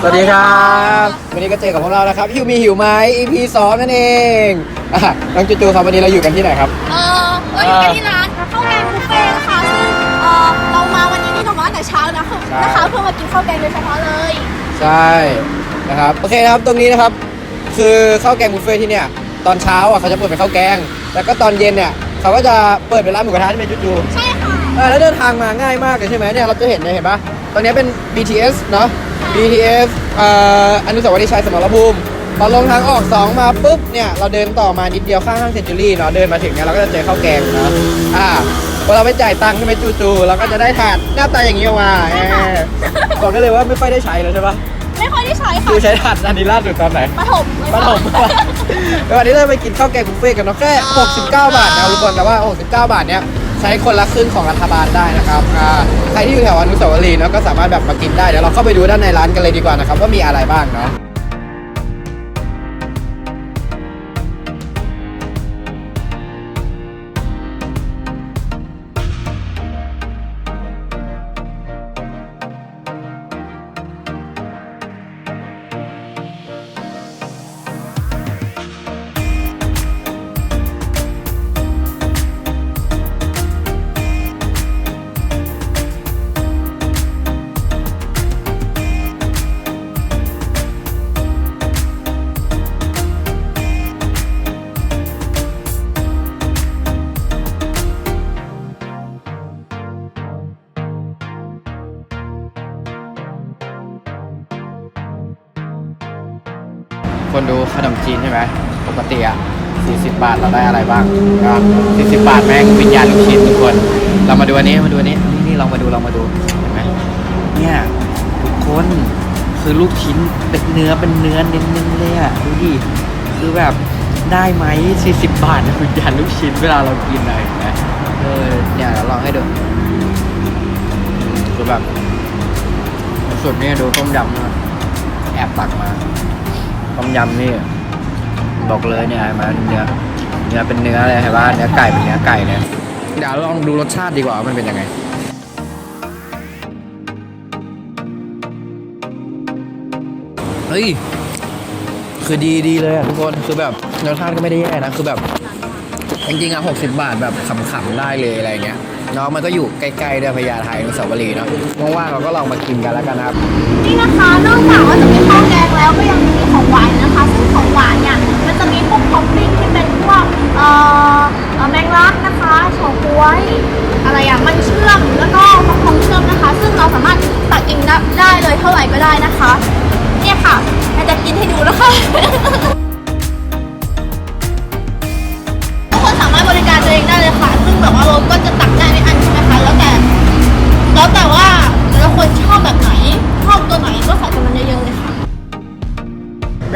สวัสดีครับ วันนี้ก็เจอกับพวกเรานะครับหิวมีหิวไหม EP 2 นั่นเองอะน้องจูจูครับวันนี้เราอยู่กันที่ไหนครับ เออเราอยู่กันที่ร้านข้าวแกงบุฟเฟ่ต์นะคะซึ่งเออเรามาวันนี้นี่เรามาตั้งแต่เช้านะคือใช่ นะคะเพื่อมากินข้าวแกงโดยเฉพาะเลยใช่นะครับโอเคนะครับตรงนี้นะครับ คือข้าวแกงบุฟเฟ่ที่เนี่ยตอนเช้าอะเขาจะเปิดเป็นข้าวแกง แล้วก็ตอนเย็นเนี่ยเขาก็จะเปิดเป็นร้านหมูกระทะที่เป็นจูจูใช่ค่ะ เออแล้วเดินทางมาง่ายมากเลยใช่ไหมเนี่ยเราจะเห็นเนี่ยเห็นปะตรงเนี้ยเป็น BTS เนาะ BTS เอ่ออนุสาวรีย์ชัยสมรภูมิพอลงทางออก 2 มาปุ๊บเนี่ยเราเดินต่อมานิดเดียวข้างห้างเซนจูรี่เนาะเดินมาถึงเนี่ยเราก็จะเจอข้าวแกงเนาะอ่าพอเราไปจ่ายตังค์ใช่ไหมจูๆเราก็จะได้ถาดหน้าตาอย่างนี้ออกมาเออบอกกันเลยว่าไม่ค่อยได้ใช้แล้วใช่ปะไม่ค่อยได้ใช้ค่ะจูใช้ถาดอันนี้ล่าสุดตอนไหน ปฐมเลยปฐมแล้ววันนี้เราไปกินข้าวแกงบุฟเฟ่ต์กันเนาะแค่ 69 บาทนะครับทุกคนแต่ว่า 69 บาทเนี้ย ใช้คนละครึ่งของรัฐบาลได้นะครับอ่าใครที่อยู่แถวอนุสาวรีย์เนาะก็สามารถแบบมากินได้เดี๋ยวเราเข้าไปดูด้านในร้านกันเลยดีกว่านะครับว่ามีอะไรบ้างเนาะ คนดูขนมจีนใช่ไหมปกติอะ40 บาทเราได้อะไรบ้างก็40 บาทแม่งวิญญาณลูกชิ้นทุกคน เรามาดูอันนี้มาดูอันนี้นี่นี่ลองมาดูลองมาดูเห็นไหมเนี่ยทุกคนคือลูกชิ้นเป็นเนื้อเป็นเนื้อเน้นๆเลยอะดูดิคือแบบได้ไหม40 บาทวิญญาณลูกชิ้นเวลาเรากินอะไรเห็นไหมเออเนี่ยเราลองให้ดูคือแบบสุดเนี่ยดูต้มยำนะแอบตักมา ต้มยำนี่บอกเลยเนี่ยมาเนื้อเนื้อเป็นเนื้อเลยเห็นป่ะเนื้อไก่เป็นเนื้อไก่เลยเดี๋ยวลองดูรสชาติดีกว่ามันเป็นยังไงเฮ้ยคือดีดีเลยอะทุกคนคือแบบรสชาติก็ไม่ได้แย่นะคือแบบจริงๆอะ60บาทแบบขำๆได้เลยอะไรเงี้ยเนาะมันก็อยู่ใกล้ๆเดือพญาไทอนุสาวรีเนาะว่างๆเราก็ลองมากินกันแล้วกันครับ นี่นะคะนอกจากว่าจะมีข้าว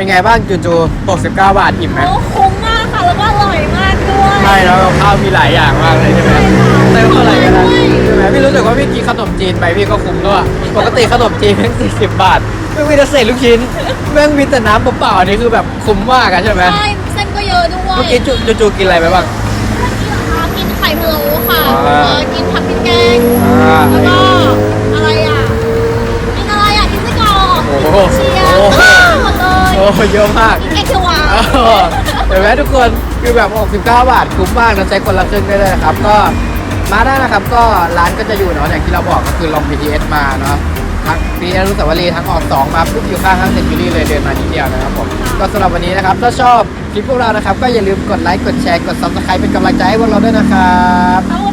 เป็นไงบ้างจูจู69 บาทอิ่มไหมโอ้คุ้มมากค่ะ แล้วก็อร่อยมากด้วยใช่แล้วกับข้าวมีหลายอย่างมากเลยใช่ไหมเติมอะไรกันนะใช่ใช่ไหมพี่รู้สึกว่าพี่กินขนมจีนไปพี่ก็คุ้มด้วยปกติขนมจีนแม่ง40 บาทไม่มีแต่เศษลูกชิ้นแม่งมีแต่น้ำเปล่าๆอันนี้คือแบบคุ้มมากอะใช่ไหมใช่เส้นก็เยอะด้วยเมื่อกี้จูจูจูกินอะไรไปบ้างกินไข่พะโล้ค่ะอ่าเออกินผัดพริกแกงอ่าแล้วก็ ดเลยโอ้เยอะมากกินแกงเขียวหวานเออเห็นไหมทุกคนคือแบบ 69 บาทคุ้มมากนะใช้คนละครึ่งได้เลยนะครับ ก็มาได้นะครับก็ร้านก็จะอยู่เนาะอย่างที่เราบอกก็คือลง BTS มาเนาะทั้ง BTS อนุสาวรีย์ทั้งออก2มาปุ๊บอยู่ข้างห้างเซ็นทรัลลี่เลยเดินมานิดเดียวนะครับผมก็สำหรับวันนี้นะครับถ้าชอบคลิปพวกเรานะครับ ก็อย่าลืมกดไลค์กดแชร์กด subscribe เป็นกำลังใจให้พวกเราด้วยนะครับขอบคุณ